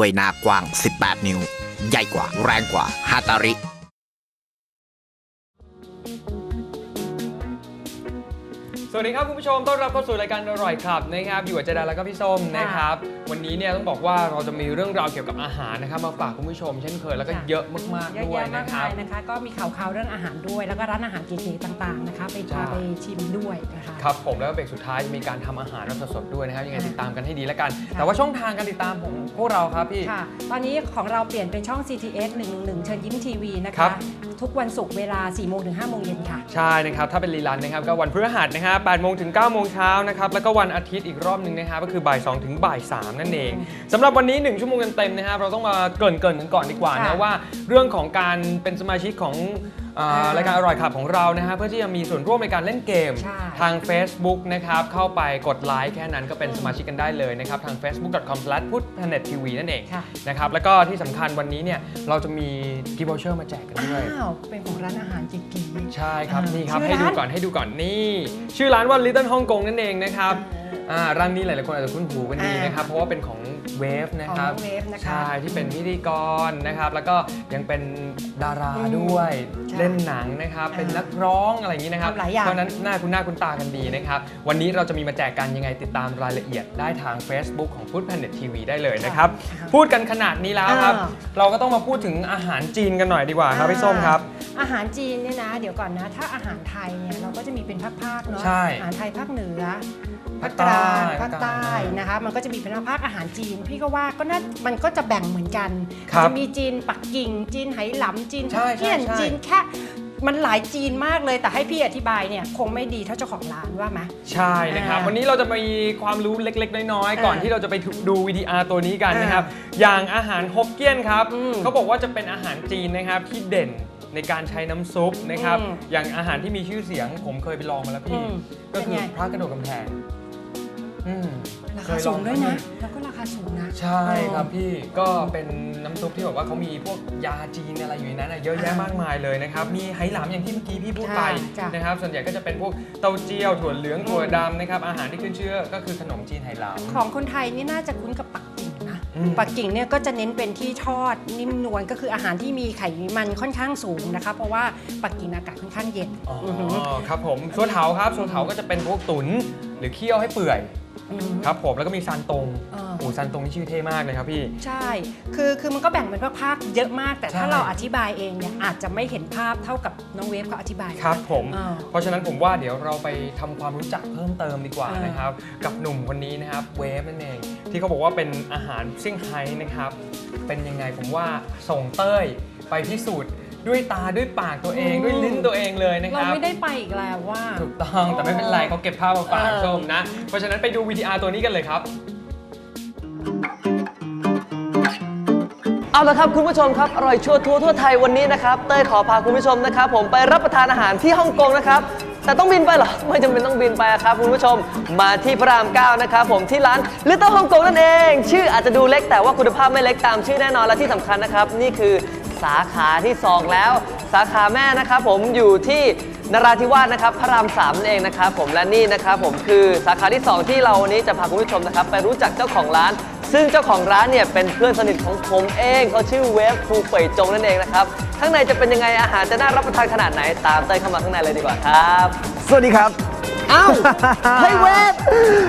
ด้วยหน้ากว้าง 18 นิ้ว ใหญ่กว่า แรงกว่าฮาตาริ วัสดีครับคุณผู้ชมต้อนรับเข้าสู่รายการอร่อยครับนะครับอยู่กับเจดาแล้วก็พี่ส้มนะครับวันนี้เนี่ยต้องบอกว่าเราจะมีเรื่องราวเกี่ยวกับอาหารนะครับมาฝากคุณผู้ชม เช่นเคยแล้วก็ค่ะเยอะมากเยๆอะด้วยแยะมากนะคมารับยนะคะ ก็มีข่าวๆเรื่องอาหารด้วย แล้วก็ร้านอาหารเก๋ๆต่างๆนะคะ ไปใช่พาไปชิมด้วยนะคะ ครับผมแล้วก็เบรกสุดท้ายจะมีการทำอาหารแบบสดๆด้วยนะครับยังไงค่ะติดตามกันให้ดีแล้วกันค่ะแต่ว่าช่องทางการติดตามของพวกเราครับพี่ ค่ะ ตอนนี้ของเราเปลี่ยนเป็นช่อง CTS 111 เชิญยิ้มทีวีนะครัคะ บ ทุกวันศุกร์เวลา 4 โมงถึง 5 โมงเย็นค่ะ ใช่นะครับ ถ้าเป็นรีลันนะครับก็วันพฤหัสนะครับ8โมงถึง 9 โมงเช้านะครับ แล้วก็วันอาทิตย์อีกรอบหนึ่งนะครับ ก็คือบ่าย 2 ถึงบ่าย 3 นั่นเองสำหรับวันนี้ 1 ชั่วโมงเต็มๆนะครับ เราต้องมาเกริ่นๆกันก่อนดีกว่านะค่ะ ว่า เรื่องของการเป็นสมาชิกของอ่าอ่า รรายการอร่อยขับของเรานะฮะเพื่อที่จะมีส่วนร่วมในการเล่นเกมใช่ทาง Facebook นะครับเข้าไปกดไลค์แค่นั้นก็เป็นสมาชิกกันได้เลยนะครับทาง facebook.com/puthanetTV นั่นเองค่ะนะครับแล้วก็ที่สำคัญวันนี้เนี่ยเราจะมีกิฟต์วอเชอร์มาแจกกันด้วยอ้าวเป็นของร้านอาหารเก๋ๆใช่ครับอ่านี่ครับชื่อให้ดูร้านก่อนให้ดูก่อนนี่ ชื่อร้านว่า Little Hong Kong นั่นเองนะครับ อ่าร้านนี้หลายๆคนอาจจะคุ้นหูกันดีอ่านนะครับ เพราะว่าเป็นของเวฟนะครับของ Wave นะคะใช่ที่เป็นพิธีกรนะครับ แล้วก็ยังเป็นดาราอืมด้วยใช่เล่นหนังนะครับอ่าเป็นนักร้องอะไรอย่างนี้นะครับทำหลายอย่างเพราะฉะนั้นหน้าคุณหน้าคุณตากันดีนะครับ วันนี้เราจะมีมาแจกกันยังไงติดตามรายละเอียดได้ทาง Facebook ของ Food Planet TV ได้เลยนะครับค่ะพูดกันขนาดนี้แล้วครับอ่าเราก็ต้องมาพูดถึงอาหารจีนกันหน่อยดีกว่าครับพี่ส้มครับอาหารจีนเนี่ยนะ เดี๋ยวก่อนนะ ถ้าอาหารไทยเนี่ยเราก็จะมีเป็นภาคๆเนาะใช่อาหารไทยภาคเหนือ ภาภาคคใต้กลางภาคภาคใต้ใต้นะคะ มันก็จะมีเป็นภาคอาหารจีน พี่ก็ว่าก็น่ามันก็จะแบ่งเหมือนกันครับจะมีจีนปักกิ่ง จีนไหหลำจีนใช่ใช่เทียนใช่จีนแค่มันหลายจีนมากเลยแต่ให้พี่อธิบายเนี่ยคงไม่ดีเท่าเจ้าของร้านว่าไหมใช่นะครับอ่าวันนี้เราจะมีความรู้เล็กๆ น้อยๆอ่าก่อนที่เราจะไปดูวิดีอาร์ตัวนี้กันนะครับ อย่างอาหารฮกเกี้ยนครับอืมเขาบอกว่าจะเป็นอาหารจีนนะครับที่เด่นในการใช้น้ำซุปนะครับอืมอย่างอาหารที่มีชื่อเสียงผมเคยไปลองมาแล้วพี่อืมก็คือเป็นไงพระกระโดดกำแพง อืมราเคคายลสูองด้วยนะไหมแล้วก็ราคาสูงนะ ใช่ครับพี่ก็เป็นน้ำซุปที่แบบว่าเขามีพวกยาจีนอะไรอยู่ในนั้นอะเยอะแยะอ่ามมากมายเลยนะครับ มีไหหลามอย่างที่เมื่อกี้พี่พูดไปจ้ะนะครับ ส่วนใหญ่ก็จะเป็นพวกเต้าเจี้ยวถั่วเหลืองถั่วดำนะครับ อาหารที่ขึ้นชื่อก็คือขนมจีนไหหลาม ของคนไทยนี่น่าจะคุ้นกับปักกิ่งนะ อืมปักกิ่งเนี่ยก็จะเน้นเป็นที่ทอดนิ่มนวลก็คืออาหารที่มีไขมันค่อนข้างสูงนะคะ เพราะว่าปักกิ่งอากาศค่อนข้างเย็นอ๋ออหือ ครับผมส่วนเถาครับส่วนเถาก็จะเป็นพวกตุ๋นหรือเคี่ยวให้เปื่อย อืม ครับผมแล้วก็มีซานตงเออ โอ้ซานตงนี่ชื่อเท่มากเลยครับพี่ ใช่ คือ คือมันก็แบ่งเป็นภาคๆเยอะมาก แต่ถ้าใช่ เราอธิบายเองเนี่ยอาจจะไม่เห็นภาพเท่ากับน้องเวฟเขาอธิบายครับผมอ่าเพราะฉะนั้นผมว่าเดี๋ยวเราไปทำความรู้จักเพิ่มเติมดีกว่าอ่านนะครับ กับหนุ่มคนนี้นะครับเวฟนั่นเอง ที่เขาบอกว่าเป็นอาหารเซี่ยงไฮ้นะครับ เป็นยังไงผมว่าส่งเต้ยไปพิสูจน์ ด้วยตาด้วยปากตัวเอง ด้วยลิ้นตัวเองเลยนะคเรารับ ไม่ได้ไปอีกแล้วว่า ถูกต้องแต่ไม่เป็นไรเขาเก็บภาพมาฝากเออ ชมนะ เพราะฉะนั้นไปดู VTR ตัวนี้กันเลยครับ เอาละครับคุณผู้ชมครับ อร่อยชัวร์ทัวร์ทั่วไทยวันนี้นะครับ เต้ยขอพาคุณผู้ชมนะครับ ผมไปรับประทานอาหารที่ฮ่องกงนะครับ แต่ต้องบินไปเหรอ ไม่จำเป็นต้องบินไปอะครับคุณผู้ชมมาที่พระราม9นะครับผมที่ร้านลิตเติ้ลฮ่องกงนั่นเอง ชื่ออาจจะดูเล็กแต่ว่าคุณภาพไม่เล็กตามชื่อแน่นอนและที่สำคัญนะครับ นี่คือ สาขาที่ 2 แล้ว สาขาแม่นะครับผมอยู่ที่นราธิวาสนะครับพระราม3นั่นเองนะครับผมและนี่นะครับผมคือสาขาที่ 2 ที่เราวันนี้จะพาคุณผู้ชมนะครับไปรู้จักเจ้าของร้าน ซึ่งเจ้าของร้านเนี่ยเป็นเพื่อนสนิทของผมเองเขาชื่อเวฟครูเป่ยจงนั่นเองนะครับข้างในจะเป็นยังไงอาหารจะน่ารับประทานขนาดไหนตามเต้ยเข้ามาข้างในเลยดีกว่าครับ สวัสดีครับ อ้าวเฮ้ยเวฟ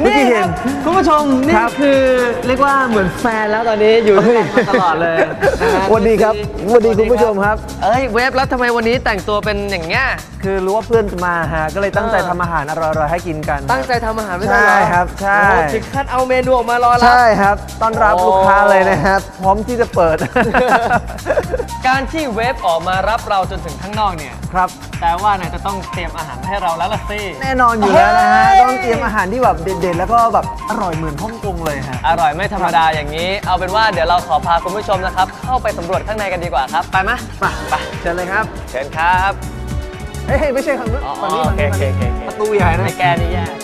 เมื่อกี้นี่เห็คนรับคุณผู้ชม นี่ครับ คือเรียกว่าเหมือนแฟนแล้วตอนนี้อยู่ด้วยกันมาตลอดเลยนะฮะสวัสดีครับสวัสดีคุณผู้ชมครับ เอ้ยเวฟแล้วทำไมวันนี้แต่งตัวเป็นอย่างเงี้ย คือรู้ว่าเพื่อนจะมาฮะก็เลยตั้งใจเออ ทำอาหารอร่อยๆให้กินกัน ตั้งใจทำอาหารไม่ใช่เหรอใช่ครับใช่ โอ้ถึงขั้นเอาเมนูออกมารอรับ ใช่ครับต้อนรับโอ้ ลูกค้าเลยนะครับ พร้อมที่จะเปิด การที่เวฟออกมารับเราจนถึงข้างนอกเนี่ย ครับแปลว่าเนี่ยจะต้องเตรียมอาหารให้เราแล้วล่ะสิ แน่นอนอยู่แล้วนะฮะเฮ้ยต้องเตรียมอาหารที่แบบเด็ดๆแล้วก็แบบอร่อยเหมือนฮ่องกงเลยฮะอร่อยไม่ธรรมดาอย่างนี้ เอาเป็นว่าเดี๋ยวเราขอพาคุณผู้ชมนะครับ เข้าไปสำรวจข้างในกันดีกว่าครับ ไปไหมไปไปเชิญเลยครับเชิญครับเฮ้ยไม่ใช่ฝั่งนู้นอ๋อฝั่งนี้โอฝั่งเคนี้โอเคโอเคโอเคประตูใหญ่นะ ไม่แก้นี่แย่ครู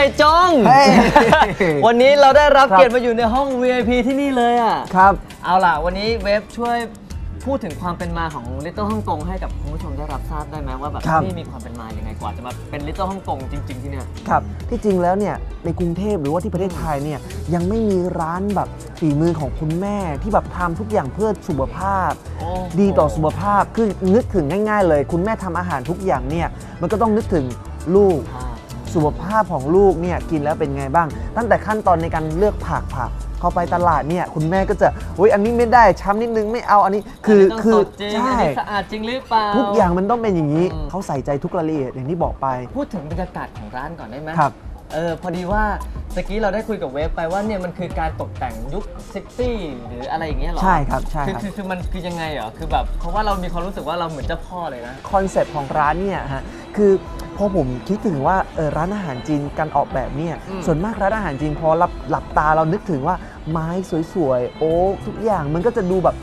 ไปจอง เฮ้ย วันนี้เราได้รับครับ เกียรติมาอยู่ในห้อง VIP ที่นี่เลยอะ ครับ เอาล่ะ วันนี้เว็บช่วยพูดถึงความเป็นมาของ Little ฮ่องกงให้กับคุณผู้ชมได้รับทราบได้ไหมว่าแบบครับที่นี่มีความเป็นมายังไงกว่าจะมาเป็น Little ฮ่องกงจริง ๆ ที่เนี่ย ครับที่จริงแล้วเนี่ยในกรุงเทพหรือว่าที่ประเทศไทยเนี่ยยังไม่มีร้านแบบฝีมือของคุณแม่ ที่แบบทำทุกอย่างเพื่อสุขภาพ โอ้โห ดีต่อสุขภาพคือนึกถึงง่าย ๆ เลย คุณแม่ทำอาหารทุกอย่างเนี่ยมันก็ต้องนึกถึงลูก สุขภาพของลูกเนี่ยกินแล้วเป็นไงบ้าง ตั้งแต่ขั้นตอนในการเลือกผักผักเข้าไปตลาดเนี่ยคุณแม่ก็จะโอ้ยอันนี้ไม่ได้ช้ำนิดนึงไม่เอาอันนี้คือต้งคือสดจริงใช่อันนี้สะอาดจริงหรือเปล่า ทุกอย่างมันต้องเป็นอย่างนี้ อืม เขาใส่ใจทุกรายละเอียดอย่างที่บอกไป พูดถึงบรรยากาศของร้านก่อนได้ไหมครับเออพอดีว่าตะกี้เราได้คุยกับเวฟไปว่าเนี่ยมันคือการตกแต่งยุคซิตี้หรืออะไรอย่างเงี้ยเหรอใช่ครับใช่คือครับ คือคือมันคือยังไงเหรอคือแบบเพราะว่าเรามีความรู้สึกว่าเราเหมือนเจ้าพ่อเลยนะ คอนเซปต์ของร้านเนี่ยฮะคือ พอผมคิดถึงว่าเออร้านอาหารจีนการออกแบบเนี่ยอืม ส่วนมากร้านอาหารจีนพอหลับหลับตาเรานึกถึงว่าไม้สวยๆโอ๊กทุกอย่างมันก็จะดูแบบ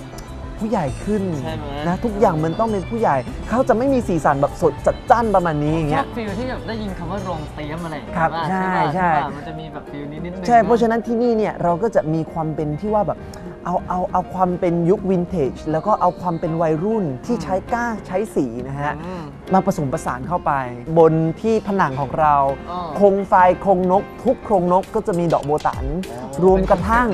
ผู้ใหญ่ขึ้นใช่ไหมนะทุกอย่างมันต้องเป็นผู้ใหญ่เขาจะไม่มีสีสันแบบสดจัดจ้านประมาณนี้อย่างชเงี้อย บฟิลที่แบบได้ยินคำว่าโรงเตรียมอะไรอย่างเงี้ยครับว่าใช่ปะใช่ปะมันจะมีแบบฟิลนี้นิดนึงใช่ เพราะฉะนั้นที่นี่เนี่ยเราก็จะมีความเป็นที่ว่าแบบ เอาเอาเอาความเป็นยุควินเทจแล้วก็เอาความเป็นวัยรุ่นที่ใช้กล้าใช้สีนะฮะอืมมาผสมผสานเข้าไป บนที่ผนังของเราอ๋อโคมไฟโครงนก ทุกโครงนกก็จะมีดอกโบตันอ๋อรวมกระทั่ง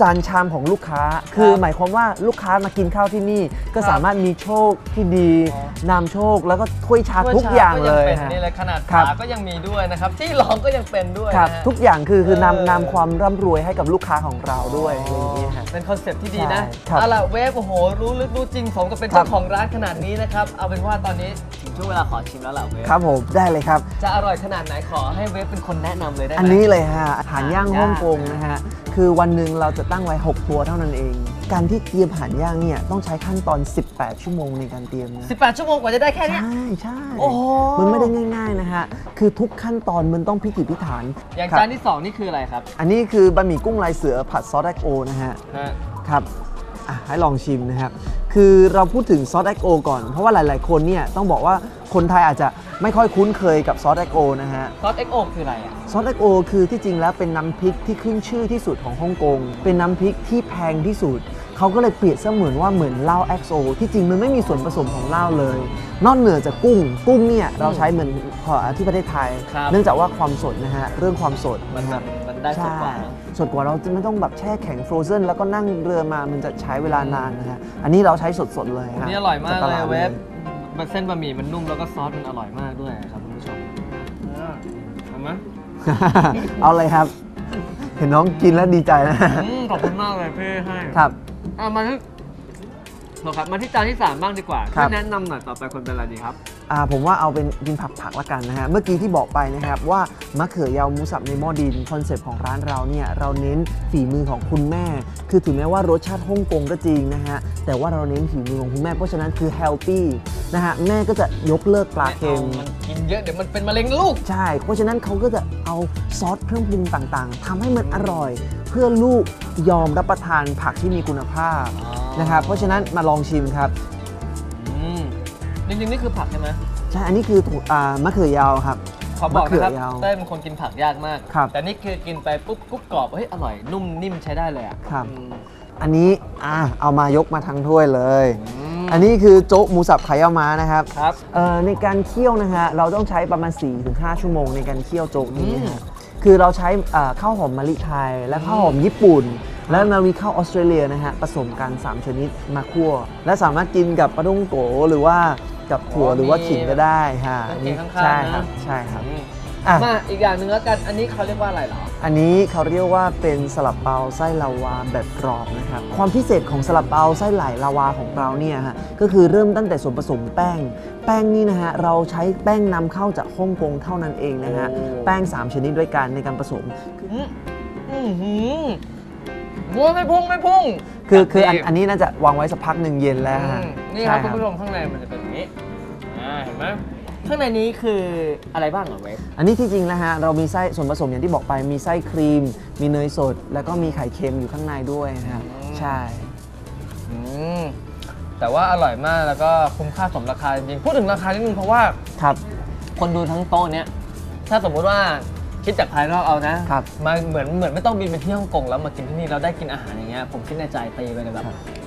เป็นคอนเซ็ปต์นะจานชามของลูกค้า คือหมายความว่าลูกค้ามากินข้าวที่นี่ก็ครับสามารถมีโชคที่ดีอ๋อนำโชคแล้วก็ถ้วยชาถ้วทุกอย่างเลยก็งเป็นฮะนี่เลยขนาดครับฝาก็ยังมีด้วยนะครับที่รองก็ยังเป็นด้วยครับนะฮะทุกอย่างคือคือเออนำนำความร่ำรวยให้กับลูกค้าของเราด้วยอะไรอย่างเงี้ยฮะเป็นคอนเซ็ปต์ที่ดีนะใช่ครับเอาล่ะเวฟโอ้โหรู้ลึกรู้จริงสมกับเป็นครัเจ้าบของร้านขนาดนี้นะครับเอาเป็นว่าตอนนี้ถึงช่วงเวลาขอชิมแล้วล่ะเวฟครับผมได้เลยครับ จะอร่อยขนาดไหนขอให้เวฟเป็นคนแนะนำเลยได้ไหมอันนี้เลยฮะอาหารย่างอาหารย่างฮ่องกงนะฮะคือวันหนึ่งเราจะตั้งไว้ 6 ตัวเท่านั้นเอง การที่เตรียมอาหารย่างเนี่ยต้องใช้ขั้นตอน 18 ชั่วโมงในการเตรียมนะ18 ชั่วโมงกว่าจะได้แค่เนี้ย ใช่ใช่โอ้โห มันไม่ได้ง่ายๆนะฮะ คือทุกขั้นตอนมันต้องพิถีพิถันอย่างครับจานที่ 2 นี่คืออะไรครับ อันนี้คือบะหมี่กุ้งลายเสือผัดซอสแอคโอนะฮะ ฮะ ครับ อะให้ลองชิมนะครับ คือเราพูดถึงซอสแอคโอก่อน เพราะว่าหลาย ๆ คนเนี่ยต้องบอกว่าคนไทยอาจจะไม่ค่อยคุ้นเคยกับซอสแอคโอนะฮะ ซอส XO คืออะไรอะ ซอส XO คือที่จริงแล้วเป็นน้ำพริกที่ขึ้นชื่อที่สุดของฮ่องกง เป็นน้ำพริกที่แพงที่สุด เขาก็เลยเปรียบเสมือนว่าเหมือนเหล้า XO ที่จริงมันไม่มีส่วนผสมของเหล้าเลย นอกเหนือจากกุ้ง กุ้งเนี่ยเราใช้เหมือนที่ประเทศไทย ครับ เนื่องจากว่าความสดนะฮะ เรื่องความสดมันนะแบฮะบมัน ได้สดกว่าเนอะสดกว่าเราจะไม่ต้องแบบแช่แข็งฟรอเซนแล้วก็นั่งเรือมามันจะใช้เวลานานนะฮะอันนี้เราใช้สดๆเลยอันฮะนี้อร่อยมากจตเลยดเวฟมันเส้นบะหมี่มันนุ่มแล้วก็ซอสมันอร่อยมากด้วยครับคุณผู้ชมอ่าเอาไหมเอาเลยครับ เห็นน้องกินแล้วดีใจนะอืมขอบคุณมากเลยพี่ให้ครับ อะมาที่โอครับมาที่จานที่3บ้างดีกว่าครัช่วบยแนะนำหน่อยต่อไปคนเป็นอะไรดีครับอ่า ผมว่าเอาเป็นกินผักผักละกันนะฮะ เมื่อกี้ที่บอกไปนะครับว่ามะเขือยาวหมูสับในหม้อดินคอนเซปต์ของร้านเราเนี่ยเราเน้นฝีมือของคุณแม่ คือถึงแม้ว่ารสชาติฮ่องกงก็จริงนะฮะ แต่ว่าเราเน้นฝีมือของคุณแม่ เพราะฉะนั้นคือ healthy นะฮะ แม่ก็จะยกเลิกปลาเค็ม มันกินเยอะเดี๋ยวมันเป็นมะเร็งลูก ใช่ เพราะฉะนั้นเขาก็จะเอาซอสเครื่องปรุงต่างๆทำให้มันอร่อย เพื่อลูกยอมรับประทานผักที่มีคุณภาพอ๋อนะครับ เพราะฉะนั้นมาลองชิมครับอืม จริงๆนี่คือผักใช่ไหมใช่อันนี้คือถั่วอ่ามะเขือยาวครับ ขอบอกมะเขืนะอครับยาวเต้ยเป็นคนกินผักยากมาก ครับแต่นี่คือกินไปปุ๊บกรุบกรอบเฮ้ยอร่อยนุ่มนิ่มใช้ได้เลยอะครับ อืมอันนี้อะเอามายกมาทั้งถ้วยเลยมอันนี้คือโจ๊กหมูสับไข่ยาม้านะครับครับ เอ่อในการเคี่ยวนะฮะเราต้องใช้ประมาณ 4-5 ชั่วโมงในการเคี่ยวโจ๊กนี้นะอืฮะมคือเราใช้เอ่อข้าวหอมมะลิไทย และข้าวหอมญี่ปุ่น แล้วเรามีข้าวออสเตรเลียนะฮะผสมกัน 3 ชนิดมาคั่ว และสามารถกินกับปลาดุงโกหรือว่า กับถั่วหรือว่าขิงก็ได้ฮะโออันเคนี้ข้างๆใช่นะครับใช่ครับอืมอะมาอีกอย่างหนึ่งแล้วกันอันนี้เขาเรียกว่าอะไรเหรอ อันนี้เขาเรียกว่าเป็นสลับเปาไส้ลาวาแบบกรอบนะครับความพิเศษของสลับเปาไส้ไหลลาวาของเราเนี่ยฮะก็คือเริ่มตั้งแต่ส่วนผสมแป้ง แป้งนี่นะฮะเราใช้แป้งนำเข้าจากฮ่องกงเท่านั้นเองนะฮะโอ้แป้ง 3 ชนิดด้วยกันในการผสม อืมอืมหืมบัวไม่พุ่งไม่พุ่งคือคืออันแบบอันนี้น่าจะวางไว้สักพักหนึ่งเย็นแล้วฮะอืมนี่ครับใช่คุณผู้ชมข้างในมันจะเป็นอย่างนี้อ่าเห็นไหมข้างในนี้คืออะไรบ้างเหรอเวฟอันนี้ที่จริงแล้วฮะเรามีไส้ส่วนผสมอย่างที่บอกไปมีไส้ครีม มีเนยสด แล้วก็มีไข่เค็มอยู่ข้างในด้วยนะฮะอืมใช่อืมแต่ว่าอร่อยมากแล้วก็คุ้มค่าสมราคาจริงๆพูดถึงราคานิดนึงเพราะว่าครับ คนดูทั้งโต๊ะเนี้ยถ้าสมมุติว่า คิดจากภายนอกเอานะครับ มาเหมือนเหมือนไม่ต้องบินไปที่ฮ่องกงแล้วมากินที่นี่เราได้กินอาหารอย่างเงี้ยผมคิดในใจตีไปเลยแบบ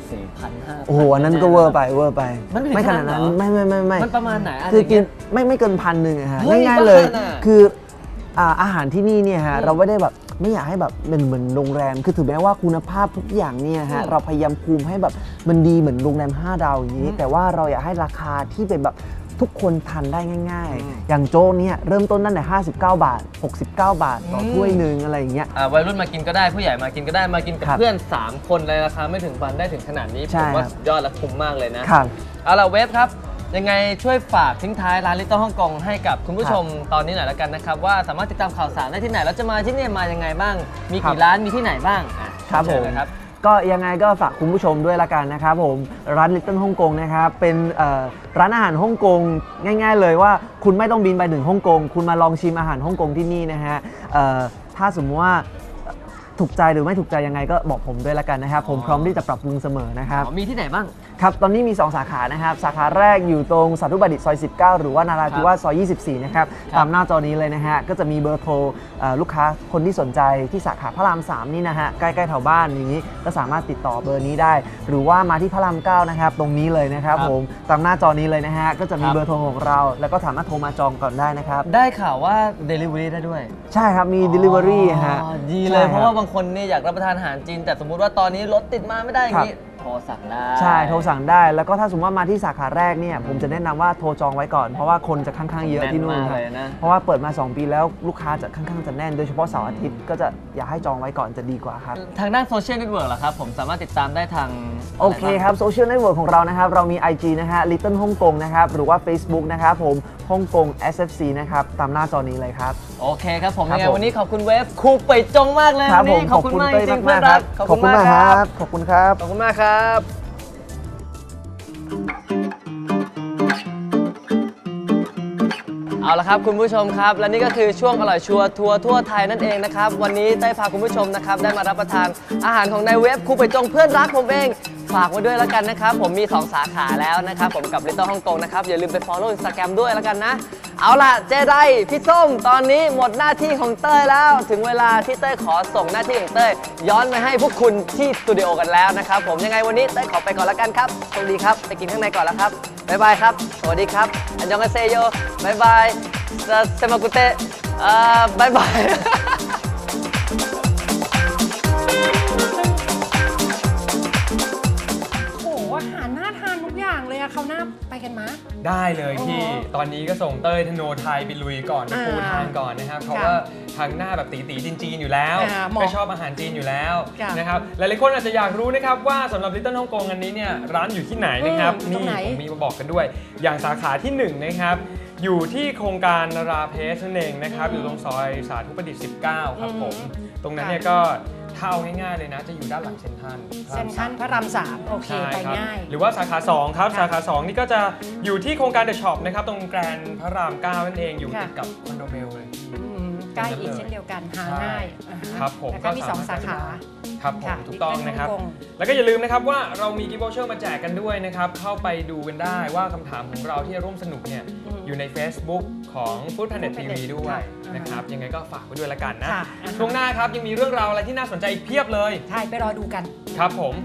สี่พันห้า โอ้โหอันนั้นก็เวอร์ไปเวอร์ไป มันไม่ถึงไม่ขนาดนั้นขนาดนั้นเหรอไม่ไม่ไม่ไม่มันประมาณไหนอะไรคือกินเงี้ยไม่ไม่เกินพันหนึ่งอะฮะเฮ้ยง่ายๆเลย บ้าน่ะคืออ่าอาหารที่นี่เนี่ยฮะอืมเราไม่ได้แบบไม่อยากให้แบบเป็นเหมือนโรงแรม คือถึงแม้ว่าคุณภาพทุกอย่างเนี่ยฮะอืม เราพยายามคุมให้แบบมันดีเหมือนโรงแรม 5 ดาวอย่างนี้อืมแต่ว่าเราอยากให้ราคาที่เป็นแบบ ทุกคนทานได้ง่ายอืมๆอย่างโจ๊กเนี่ยเริ่มต้นตั้งแต่59 บาท 69 บาท ต่ออมถ้วยหนึ่งอะไรอย่างเงี้ย อ่าวัยรุ่นมากินก็ได้ผู้ใหญ่มากินก็ได้มากินกับครับเพื่อน 3 คนในราคาไม่ถึงพันได้ถึงขนาดนี้ใช่ผมว่าครับ สุดยอดและคุ้มมากเลยนะ ครับ เอาล่ะเวฟครับ ยังไงช่วยฝากทิ้งท้ายร้านลิตเติ้ลฮ่องกงให้กับคุณผู้ชมตอนนี้หน่อยแล้วกันนะครับ ว่าสามารถติดตามข่าวสารได้ที่ไหน แล้วจะมาที่นี่มายังไงบ้าง มีครักี่บร้านมีที่ไหนบ้างอะครับเชิผญมเลยครับ ก็ยังไงก็ฝากคุณผู้ชมด้วยละกันนะครับผมร้านลิตเติ้ลฮ่องกงนะครับเป็นร้านอาหารฮ่องกงง่าย ๆ เลยว่าคุณไม่ต้องบินไปถึงฮ่องกงคุณมาลองชิมอาหารฮ่องกงที่นี่นะฮะถ้าสมมติว่าถูกใจหรือไม่ถูกใจยังไงก็บอกผมด้วยละกันนะครับผมพร้อมที่จะปรับปรุงเสมอนะครับมีที่ไหนบ้าง ครับตอนนี้มี 2 สาขานะครับ สาขาแรกอยู่ตรงสาธุบัณฑิตซอย 19 หรือว่านาราธิวาสซอย 24 นะครับครับตามหน้าจอนี้เลยนะฮะ ก็จะมีเบอร์โทรเอ่อลูกค้าคนที่สนใจที่สาขาพระราม 3 นี่นะฮะ ใกล้ๆแถวบ้านอย่างนี้ ก็สามารถติดต่อเบอร์นี้ได้ หรือว่ามาที่พระราม 9 นะครับ ตรงนี้เลยนะครับครับผม ตามหน้าจอนี้เลยนะฮะ ก็จะมีครับเบอร์โทรของเรา แล้วก็สามารถโทรมาจองก่อนได้นะครับ ได้ข่าวว่า Delivery ได้ด้วย ใช่ครับ มี Delivery ฮะอ๋อดีเลยใช่คบเพราะว่าบางคนเนี่ยอยากรับประทานอาหารจีน แต่สมมุติว่าตอนนี้รถติดมาไม่ได้อย่างนี้ โทรสั่งได้ใช่โทรสั่งได้ แล้วก็ถ้าสมมติว่ามาที่สาขาแรกเนี่ยผมจะแนะนำว่าโทรจองไว้ก่อน เพราะว่าคนจะค่อนข้างเยอะที่นู่นแน่นคมากรับเลยนะ เพราะว่าเปิดมา 2 ปีแล้วลูกค้าจะค่อนข้างจะแน่น โดยเฉพาะเสาร์อาทิตย์ก็จะอยากให้จองไว้ก่อนจะดีกว่าครับ ทางด้านโซเชียลเน็ตเวิร์กล่ะครับ ผมสามารถติดตามได้ทางโอเคครับโซเชียลเน็ตเวิร์กของเรานะครับ เรามี IG นะฮะ Little ฮ่องกงนะครับ หรือว่า Facebook นะครับผมฮ่องกง SFC นะครับตามหน้าจอนี้เลยครับ โอเคครับผมครับยังไงผม วันนี้ขอบคุณเวฟครูไปจงมากเลยครับวันผนี้มขอบคุณมากจริงๆเพื่อนรักขอบคุณมากครับขอบคุณครับ ขอบคุณมากครับ เอาละครับคุณผู้ชมครับ และนี่ก็คือช่วงอร่อยชัวร์ทัวร์ทั่วไทยนั่นเองนะครับ วันนี้ได้พาคุณผู้ชมนะครับ ได้มารับประทานอาหารของนายเวฟครูไปจงเพื่อนรักผมเอง ฝากไว้ด้วยแล้วกันนะครับ ผมมี 2 สาขาแล้วนะครับ ผมกับ Little ฮ่องกงนะครับ อย่าลืมไป follow Instagram ด้วยแล้วกันนะ เอาล่ะเจไดพี่ส้มตอนนี้หมดหน้าที่ของเต้ยแล้ว ถึงเวลาที่เต้ยขอส่งหน้าที่ของเต้ยย้อนมาให้พวกคุณที่สตูดิโอกันแล้วนะครับ ผมยังไงวันนี้เต้ยขอไปก่อนแล้วกันครับสวัสดีครับไปกินข้างในก่อนแล้วครับบ๊ายบายครับสวัสดีครับอันยองกเซโยบ๊ายบายเซมากุเตะอ่อบ๊ายบาย กันมาได้เลยพี่โอ้โหตอนนี้ก็ส่งเต้ยธโนไทยไปลุยก่อนไปอ่าปูทางก่อนนะครับเขาค่ะก็ทางหน้าแบบตีตีจีนจีนๆอยู่แล้วอ่าเหมาะก็ชอบอาหารจีนอยู่แล้วค่ะนะครับหลายๆคนอาจจะอยากรู้นะครับว่าสำหรับลิตเติ้ลฮ่องกงอันนี้เนี่ยร้านอยู่ที่ไหนนะครับอืมตรงนี่ไหนผมมีมาบอกกันด้วย อย่างสาขาที่หนึ่งนะครับอยู่ที่โครงการนาราเพสนั่นเองนะครับอยู่ตรงซอยสาธุประดิษฐ์19 ครับผม ตรงนั้นเนี่ยก็ถ้า เอาง่ายๆเลยนะ จะอยู่ด้านหลังเซ็นทรัลพระเซรามนสาทัมนพระรามสามโอเค ใช่ไปครับง่าย หรือว่าสาขา2ครับ ค่ะสาขา 2 นี่ก็จะอยู่ที่โครงการเดอะช็อปนะครับ ตรงแกรนด์พระราม 9 นั่นเองอยู่ค่ะ ติดกับคอนโดเบลเลย อืม ใกล้อีกเช่นเดียวกันหาง่ายอ่าฮะครับผมแล้วก็มีสองสาขาครับผมค่ะถูกต้องนะครับที่เป็ฮ่งแล้วก็อย่าลืมนะครับว่าเรามีกิฟต์วอเชอร์มาแจกกันด้วยนะครับ เข้าไปดูกันได้ว่าคำถามของเราที่จะร่วมสนุกเนี่ยอืมอยู่ใน Facebook ของ Food Planet Food TV Planet ด้วยค่ะนะครับยังไงก็ฝากไว้ด้วยละกันนะค่ะอ่าฮะช่วงหน้าครับยังมีเรื่องราวอะไรที่น่าสนใจอีกเพียบเลยใช่ไปรอดูกันครับผม